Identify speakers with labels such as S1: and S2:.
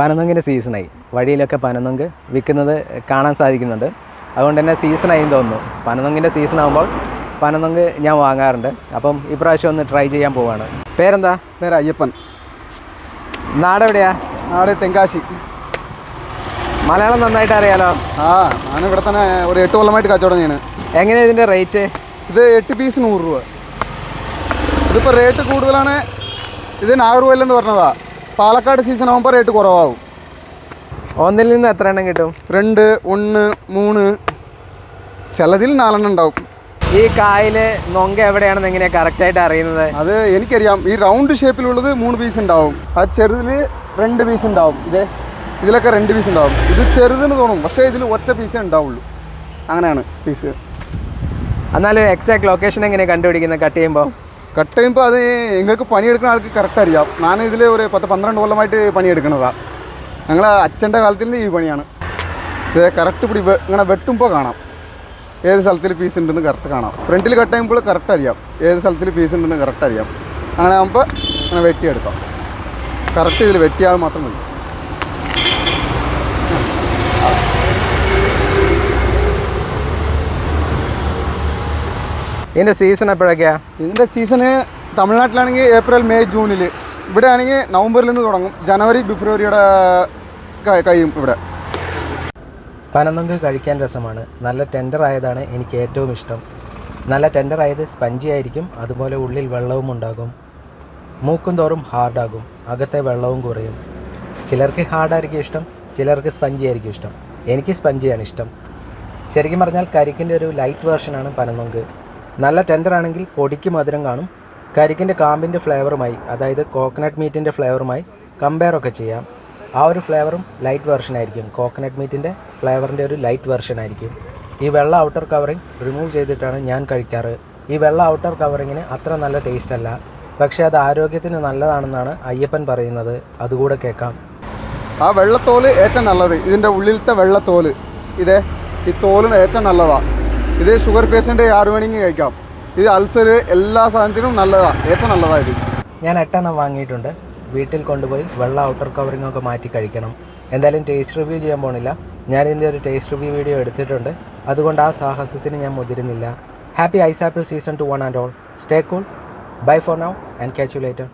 S1: പനനൊങ്കിന്റെ സീസണായി. വഴിയിലൊക്കെ പനനൊങ്ക് വിൽക്കുന്നത് കാണാൻ സാധിക്കുന്നുണ്ട്. അതുകൊണ്ട് തന്നെ സീസണായി തോന്നുന്നു. പനനൊങ്കിന്റെ സീസൺ ആകുമ്പോൾ പനനൊങ്ക് ഞാൻ വാങ്ങാറുണ്ട്. അപ്പം ഇപ്രാവശ്യം ഒന്ന് ട്രൈ ചെയ്യാൻ പോവാണ്. പേരെന്താ?
S2: പേര് അയ്യപ്പൻ.
S1: നാടെവിടെയാ
S2: നാട് തെങ്കാശി.
S1: മലയാളം നന്നായിട്ട് അറിയാലോ?
S2: ആ ഞാൻ ഇവിടെ തന്നെ ഒരു എട്ട് കൊല്ലമായിട്ട് കച്ചവടം ചെയ്യണ്.
S1: എങ്ങനെയാണ് ഇതിന്റെ റേറ്റ്?
S2: ഇത് എട്ട് പീസ് നൂറ് രൂപ. ഇതിപ്പോൾ റേറ്റ് കൂടുതലാണ് ഇത് നാഗർകോവിൽ എന്ന് പറഞ്ഞതാ. പാലക്കാട് സീസൺ ആകുമ്പോൾ റേറ്റ് കുറവാകും
S1: ഒന്നിൽ നിന്ന് എത്ര എണ്ണം കിട്ടും?
S2: രണ്ട് ഒന്ന് മൂന്ന്. ചിലതിൽ നാലെണ്ണം ഉണ്ടാവും.
S1: ഈ കായൽ നൊങ്ക എവിടെയാണെന്ന് എങ്ങനെയാണ് കറക്റ്റായിട്ട് അറിയുന്നത്?
S2: അത് എനിക്കറിയാം. ഈ റൗണ്ട് ഷേപ്പിലുള്ളത് മൂന്ന് പീസ് ഉണ്ടാവും. ആ ചെറുതിൽ രണ്ട് പീസ് ഉണ്ടാവും. ഇതേ ഇതിലൊക്കെ രണ്ട് പീസ് ഉണ്ടാവും. ഇത് ചെറുതെന്ന് തോന്നും. പക്ഷേ ഇതിൽ ഒറ്റ പീസേ ഉണ്ടാവുള്ളൂ. അങ്ങനെയാണ് പീസ്
S1: എന്നാലും എക്സാക്ട് ലൊക്കേഷൻ എങ്ങനെയാണ് കണ്ടുപിടിക്കുന്നത്? കട്ട് ചെയ്യുമ്പോൾ
S2: കട്ട് ചെയ്യുമ്പോൾ അത് നിങ്ങൾക്ക് പണിയെടുക്കുന്ന ആൾക്ക് കറക്റ്റ് അറിയാം. ഞാൻ ഇതിൽ ഒരു പത്ത് പന്ത്രണ്ട് കൊല്ലമായിട്ട് പണിയെടുക്കുന്നതാണ് ഞങ്ങൾ അച്ഛന്റെ കാലത്തിൽ ഈ പണിയാണ്. ഇത് കറക്റ്റ് പിടി ഇങ്ങനെ വെട്ടുമ്പോൾ കാണാം. ഏത് സ്ഥലത്തിൽ പീസ് ഉണ്ടെന്ന് കറക്റ്റ് കാണാം. ഫ്രണ്ടിൽ കട്ട് ചെയ്യുമ്പോൾ കറക്റ്റ് അറിയാം. ഏത് സ്ഥലത്തിൽ പീസ് ഉണ്ടെന്ന് കറക്റ്റ് അറിയാം. അങ്ങനെ ആകുമ്പോൾ അങ്ങനെ വെട്ടിയെടുക്കാം. കറക്റ്റ് ഇതിൽ വെട്ടിയാൽ മാത്രം മതി.
S1: ഇതിന്റെ സീസൺ എപ്പോഴൊക്കെയാ?
S2: ഇതിന്റെ സീസണ് തമിഴ്നാട്ടിലാണെങ്കിൽ ഏപ്രിൽ മെയ് ജൂണിൽ ഇവിടെ ആണെങ്കിൽ നവംബറിൽ നിന്ന് തുടങ്ങും. ജനുവരി ഫെബ്രുവരിയുടെ കഴിയും ഇവിടെ.
S1: പനന്തൊങ്ക് കഴിക്കാൻ രസമാണ്. നല്ല ടെൻഡർ ആയതാണ് എനിക്ക് ഏറ്റവും ഇഷ്ടം. നല്ല ടെൻഡർ ആയത് സ്പഞ്ചി ആയിരിക്കും. അതുപോലെ ഉള്ളിൽ വെള്ളവും ഉണ്ടാകും. മൂക്കും തോറും ഹാർഡാകും അകത്തെ വെള്ളവും കുറയും. ചിലർക്ക് ഹാർഡായിരിക്കും ഇഷ്ടം. ചിലർക്ക് സ്പഞ്ചി ആയിരിക്കും ഇഷ്ടം. എനിക്ക് സ്പഞ്ചിയാണ് ഇഷ്ടം. ശരിക്കും പറഞ്ഞാൽ കരിക്കിന്റെ ഒരു ലൈറ്റ് വേർഷനാണ് പനനൊങ്ക് നല്ല ടെൻഡർ ആണെങ്കിൽ പൊടിക്ക് മധുരം കാണും. കരിക്കിന്റെ കാമ്പിന്റെ ഫ്ലേവറുമായി അതായത് കോക്കനട്ട് മീറ്റിന്റെ ഫ്ലേവറുമായി കമ്പയർ ഒക്കെ ചെയ്യാം. ആ ഒരു ഫ്ലേവറും ലൈറ്റ് വെർഷൻ ആയിരിക്കും. കോക്കനട്ട് മീറ്റിന്റെ ഫ്ലേവറിന്റെ ഒരു ലൈറ്റ് വെർഷൻ ആയിരിക്കും. ഈ വെള്ള ഔട്ടർ കവറിങ് റിമൂവ് ചെയ്തിട്ടാണ് ഞാൻ കഴിക്കാറ്. ഈ വെള്ള ഔട്ടർ കവറിങ്ങിന് അത്ര നല്ല ടേസ്റ്റ് അല്ല. പക്ഷേ അത് ആരോഗ്യത്തിന് നല്ലതാണെന്നാണ് അയ്യപ്പൻ പറയുന്നത്. അതുകൂടെ കേൾക്കാം.
S2: ആ വെള്ളത്തോൽ ഏറ്റവും നല്ലത് ഇതിന്റെ ഉള്ളിലത്തെ വെള്ളത്തോൽ. ഇതേ ഈ തോലിന് ഏറ്റവും നല്ലതാണ് ഇത് ഷുഗർ പേഷ്യന്റ് ആറ് മണിക്ക് കഴിക്കാം. ഇത് അൾസർ എല്ലാ സാധനത്തിനും നല്ലതാണ് ഏറ്റവും നല്ലതാണ് ഇത്.
S1: ഞാൻ എട്ടെണ്ണം വാങ്ങിയിട്ടുണ്ട്. വീട്ടിൽ കൊണ്ടുപോയി വെള്ള ഔട്ടർ കവറിംഗ് ഒക്കെ മാറ്റി കഴിക്കണം. എന്തായാലും ടേസ്റ്റ് റിവ്യൂ ചെയ്യാൻ പോണില്ല. ഞാൻ ഇതിന്റെ ഒരു ടേസ്റ്റ് റിവ്യൂ വീഡിയോ എടുത്തിട്ടുണ്ട്. അതുകൊണ്ട് ആ സാഹസത്തിന് ഞാൻ മുതിരുന്നില്ല. Happy ice apple season two one and all stay cool bye for now and catch you later